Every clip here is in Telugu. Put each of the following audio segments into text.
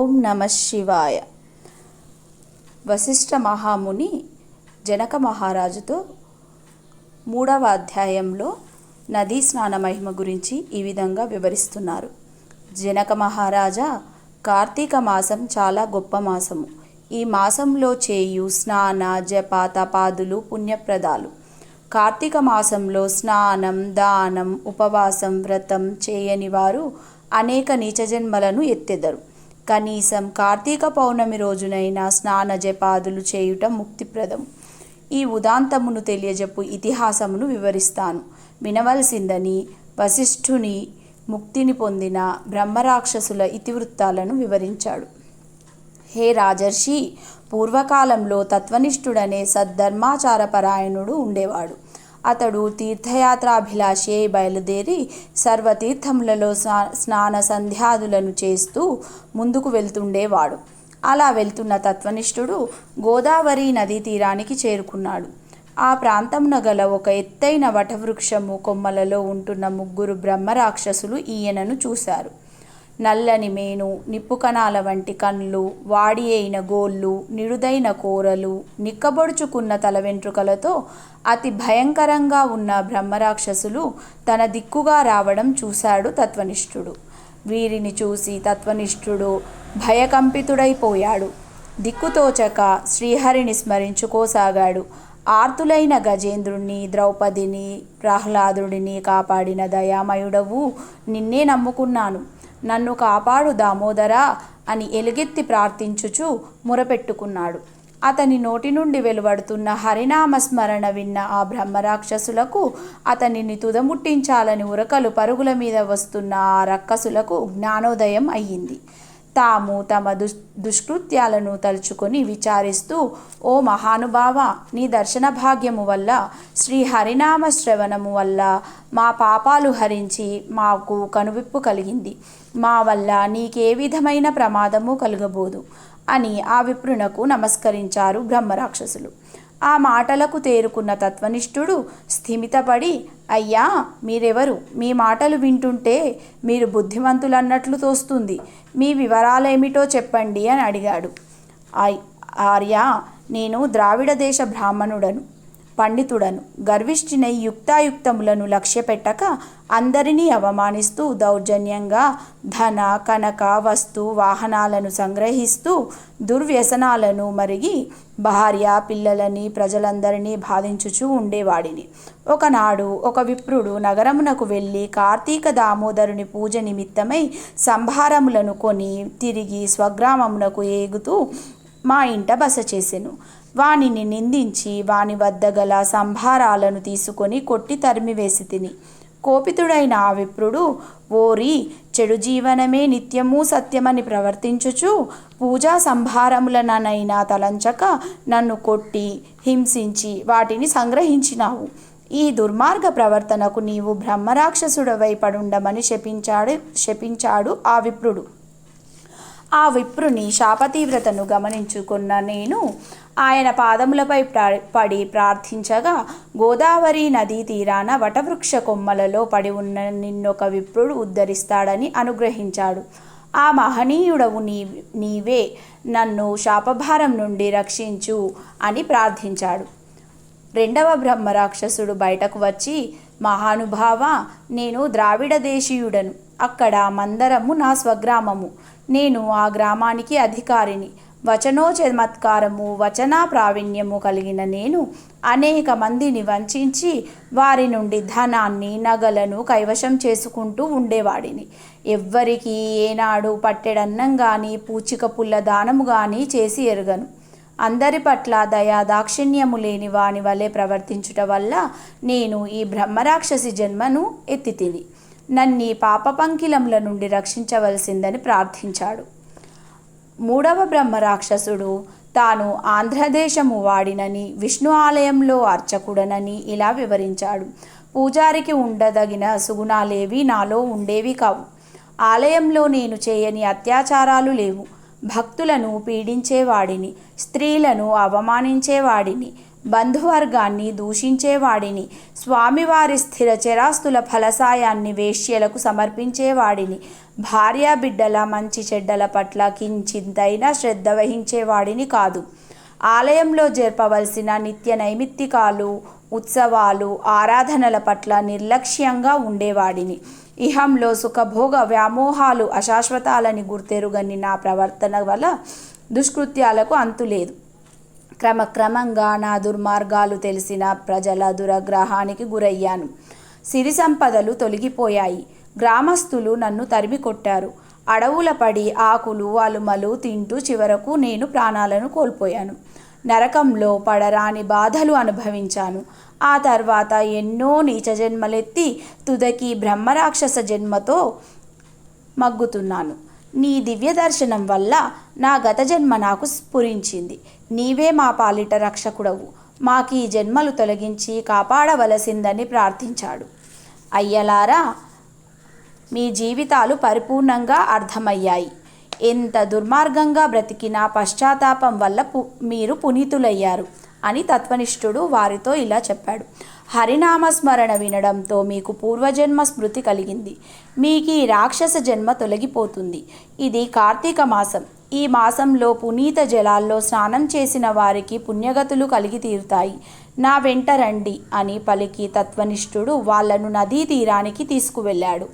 ఓం నమ శివాయ. వశిష్ఠ మహాముని జనక మహారాజుతో మూడవ అధ్యాయంలో నదీ స్నాన మహిమ గురించి ఈ విధంగా వివరిస్తున్నారు. జనక మహారాజా కార్తీక మాసం చాలా గొప్ప మాసము. ఈ మాసంలో చేయు స్నాన జప తపాదులు పుణ్యప్రదాలు. కార్తీక మాసంలో స్నానం దానం ఉపవాసం వ్రతం చేయని వారు అనేక నీచజన్మలను ఎత్తెదరు. కనీసం కార్తీక పౌర్ణమి రోజునైనా స్నాన జపాదులు చేయుట ముక్తిప్రదం. ఈ ఉదాంతమును తెలియజెప్పు ఇతిహాసమును వివరిస్తాను. వినవలసిందని వశిష్ఠుని ముక్తిని పొందిన బ్రహ్మరాక్షసుల ఇతివృత్తాలను వివరించాడు. హే రాజర్షి పూర్వకాలంలో తత్వనిష్ఠుడనే సద్ధర్మాచారపరాయణుడు ఉండేవాడు. అతడు తీర్థయాత్రాభిలాషి అయి బయలుదేరి సర్వతీర్థములలో స్నా స్నాన సంధ్యాదులను చేస్తూ ముందుకు వెళ్తుండేవాడు. అలా వెళ్తున్న తత్వనిష్ఠుడు గోదావరి నదీ తీరానికి చేరుకున్నాడు. ఆ ప్రాంతమున గల ఒక ఎత్తైన వటవృక్షము కొమ్మలలో ఉంటున్న ముగ్గురు బ్రహ్మరాక్షసులు ఈయనను చూశారు. నల్లని మేను నిప్పు కణాల వంటి కళ్ళు వాడి అయిన గోళ్ళు నిడుదైన కూరలు నిక్కబొడుచుకున్న తల వెంట్రుకలతో అతి భయంకరంగా ఉన్న బ్రహ్మరాక్షసులు తన దిక్కుగా రావడం చూశాడు తత్వనిష్ఠుడు. వీరిని చూసి తత్వనిష్ఠుడు భయకంపితుడైపోయాడు. దిక్కుతోచక శ్రీహరిని స్మరించుకోసాగాడు. ఆర్తులైన గజేంద్రుణ్ణి ద్రౌపదిని ప్రహ్లాదుడిని కాపాడిన దయామయుడవు నిన్నే నమ్ముకున్నాను. నన్ను కాపాడు దామోదరా అని ఎలుగెత్తి ప్రార్థించుచు మురపెట్టుకున్నాడు. అతని నోటి నుండి వెలువడుతున్న హరినామస్మరణ విన్న ఆ బ్రహ్మరాక్షసులకు అతనిని తుదముట్టించాలని ఉరకలు పరుగుల మీద వస్తున్న ఆ రక్కసులకు జ్ఞానోదయం అయ్యింది. తాము తమ దుష్ దుష్కృత్యాలను తలుచుకొని విచారిస్తూ ఓ మహానుభావ నీ దర్శన భాగ్యము వల్ల శ్రీ హరినామ శ్రవణము వల్ల మా పాపాలు హరించి మాకు కనువిప్పు కలిగింది. మా వల్ల నీకే విధమైన ప్రమాదము కలగబోదు అని ఆ విప్రునకు నమస్కరించారు బ్రహ్మరాక్షసులు. ఆ మాటలకు తేరుకున్న తత్వనిష్ఠుడు స్థిమితపడి అయ్యా మీరెవరు? మీ మాటలు వింటుంటే మీరు బుద్ధిమంతులన్నట్లు తోస్తుంది. మీ వివరాలేమిటో చెప్పండి అని అడిగాడు. ఆర్య నేను ద్రావిడ దేశ బ్రాహ్మణుడను. పండితుడను. గర్విష్ఠినై యుక్తాయుక్తములను లక్ష్యపెట్టక అందరినీ అవమానిస్తూ దౌర్జన్యంగా ధన కనక వస్తు వాహనాలను సంగ్రహిస్తూ దుర్వ్యసనాలను మరిగి భార్య పిల్లలని ప్రజలందరినీ బాధించుచూ ఉండేవాడిని. ఒకనాడు ఒక విప్రుడు నగరమునకు వెళ్ళి కార్తీక దామోదరుని పూజ నిమిత్తమై సంభారములను కొని తిరిగి స్వగ్రామమునకు ఏగుతూ మా ఇంట బస చేసెను వానిని నిందించి వాని వద్ద గల సంభారాలను తీసుకొని కొట్టి తరిమివేసి తిని. కోపితుడైన ఆ విప్రుడు ఓరి చెడు జీవనమే నిత్యము సత్యమని ప్రవర్తించుచు పూజా సంభారములననైనా తలంచక నన్ను కొట్టి హింసించి వాటిని సంగ్రహించినావు. ఈ దుర్మార్గ ప్రవర్తనకు నీవు బ్రహ్మరాక్షసుడవై పడుండమని శపించాడు శపించాడు ఆ విప్రుడు. ఆ విప్రుని శాపతీవ్రతను గమనించుకున్న నేను ఆయన పాదములపై పడి ప్రార్థించగా గోదావరి నదీ తీరాన వటవృక్ష కొమ్మలలో పడి ఉన్న నిన్నొక విప్రుడు ఉద్ధరిస్తాడని అనుగ్రహించాడు. ఆ మహనీయుడవు నీ నీవే నన్ను శాపభారం నుండి రక్షించు అని ప్రార్థించాడు. రెండవ బ్రహ్మరాక్షసుడు బయటకు వచ్చి మహానుభావ నేను ద్రావిడ దేశీయుడను అక్కడ మందరము నా స్వగ్రామము. నేను ఆ గ్రామానికి అధికారిని. వచనో చమత్కారము వచనా ప్రావీణ్యము కలిగిన నేను అనేక మందిని వంచి వారి నుండి ధనాన్ని నగలను కైవశం చేసుకుంటూ ఉండేవాడిని. ఎవ్వరికి ఏనాడు పట్టెడన్నం కానీ పూచిక పుల్ల దానము కానీ చేసి ఎరగను. అందరి పట్ల దయా దాక్షిణ్యము లేని వాని వలె ప్రవర్తించుట వల్ల నేను ఈ బ్రహ్మరాక్షసి జన్మను ఎత్తితిని. నన్ని పాప పంకిలముల నుండి రక్షించవలసిందని ప్రార్థించాడు. మూడవ బ్రహ్మ రాక్షసుడు తాను ఆంధ్రదేశము వాడినని విష్ణు ఆలయంలో అర్చకుడనని ఇలా వివరించాడు. పూజారికి ఉండదగిన సుగుణాలేవి నాలో ఉండేవి కావు. ఆలయంలో నేను చేయని అత్యాచారాలు లేవు. భక్తులను పీడించేవాడిని స్త్రీలను అవమానించేవాడిని బంధువర్గాన్ని దూషించేవాడిని. స్వామివారి స్థిర చరాస్తుల ఫలసాయాన్ని వేష్యలకు సమర్పించేవాడిని. భార్యా బిడ్డల మంచి చెడ్డల పట్ల కించింతైనా శ్రద్ధ వహించేవాడిని కాదు. ఆలయంలో జరపవలసిన నిత్య నైమిత్తికాలు ఉత్సవాలు ఆరాధనల పట్ల నిర్లక్ష్యంగా ఉండేవాడిని. ఇహంలో సుఖభోగ వ్యామోహాలు అశాశ్వతాలని గుర్తెరుగని నా ప్రవర్తన వల్ల దుష్కృత్యాలకు అంతులేదు. క్రమక్రమంగా నా దుర్మార్గాలు తెలిసిన ప్రజల దురగ్రహానికి గురయ్యాను. సిరి సంపదలు తొలగిపోయాయి. గ్రామస్తులు నన్ను తరిమి కొట్టారు. అడవుల పడి ఆకులు అలుమలు తింటూ చివరకు నేను ప్రాణాలను కోల్పోయాను. నరకంలో పడరాని బాధలు అనుభవించాను. ఆ తర్వాత ఎన్నో నీచ జన్మలెత్తి తుదకి బ్రహ్మరాక్షస జన్మతో మగ్గుతున్నాను. నీ దివ్య దర్శనం వల్ల నా గత జన్మ నాకు స్ఫురించింది. నీవే మా పాలిట రక్షకుడవు. మాకీ జన్మలు తొలగించి కాపాడవలసిందని ప్రార్థించాడు. అయ్యలారా మీ జీవితాలు పరిపూర్ణంగా అర్థమయ్యాయి. ఎంత దుర్మార్గంగా బ్రతికినా పశ్చాత్తాపం వల్ల పు మీరు పునీతులయ్యారు అని తత్వనిష్ఠుడు వారితో ఇలా చెప్పాడు. హరినామస్మరణ వినడంతో మీకు పూర్వజన్మ స్మృతి కలిగింది. మీకు ఈ రాక్షస జన్మ తొలగిపోతుంది. ఇది కార్తీక మాసం. ఈ మాసంలో పునీత జలాల్లో స్నానం చేసిన వారికి పుణ్యగతులు కలిగి తీరుతాయి. నా వెంట రండి అని పలికి తత్వనిష్ఠుడు వాళ్ళను నదీ తీరానికి తీసుకువెళ్ళాడు.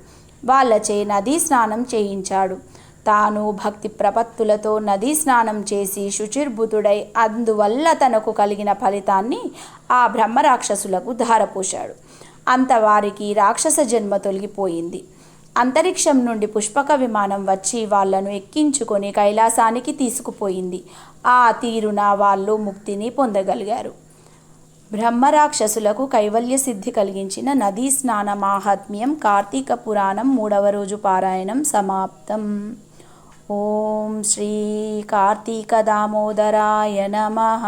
వాళ్ళచే నదీ స్నానం చేయించాడు. తాను భక్తి ప్రపత్తులతో నదీ స్నానం చేసి శుచిర్భుతుడై అందువల్ల తనకు కలిగిన ఫలితాన్ని ఆ బ్రహ్మరాక్షసులకు ధారపోశాడు. అంత వారికి రాక్షస జన్మ తొలగిపోయింది. అంతరిక్షం నుండి పుష్పక విమానం వచ్చి వాళ్ళను ఎక్కించుకొని కైలాసానికి తీసుకుపోయింది. ఆ తీరున వాళ్ళు ముక్తిని పొందగలిగారు. బ్రహ్మరాక్షసులకు కైవల్య సిద్ధి కలిగించిన నదీ స్నాన మాహాత్మ్యం కార్తీక పురాణం మూడవ రోజు పారాయణం సమాప్తం. ॐ श्रीकार्तिकदामोदराय नमः।